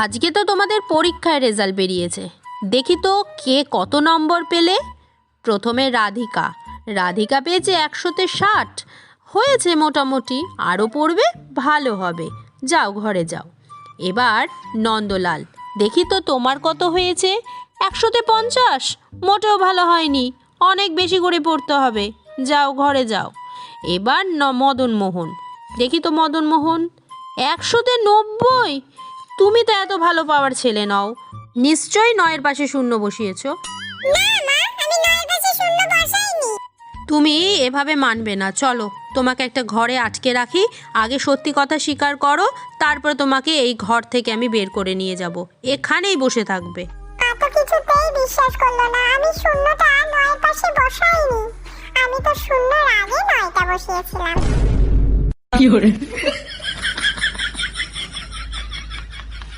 আজকে তো তোমাদের পরীক্ষায় রেজাল্ট বেরিয়েছে। দেখি তো কে কত নম্বর পেলে। প্রথমে রাধিকা। রাধিকা পেয়েছে একশোতে ষাট। হয়েছে মোটামুটি। আরও পড়বে, ভালো হবে। যাও, ঘরে যাও। এবার নন্দলাল। দেখি তো তোমার কত হয়েছে। একশোতে পঞ্চাশ? মোটেও ভালো হয়নি। অনেক বেশি করে পড়তে হবে। যাও, ঘরে যাও। এবার ন মদন মোহন দেখি তো মদনমোহন। একশোতে নব্বই? তুমি তো এত ভালো পাওয়ার ছেলে নও। নিশ্চয়ই নয়ের পাশে শূন্য বসিয়েছ। না মা আমি নয়ের পাশে শূন্য বসাইনি। তুমি এভাবে মানবে না। চলো তোমাকে একটা ঘরে আটকে রাখি আগে সত্যি কথা স্বীকার করো তারপর তোমাকে এই ঘর থেকে আমি বের করে নিয়ে যাব। এখানেই বসে থাকবে। কিছুতেই বিশ্বাস করল না আমি শূন্যটা নয়ের পাশে বসাইনি। আমি তো শূন্যর আগে নয়টা বসিয়েছিলাম।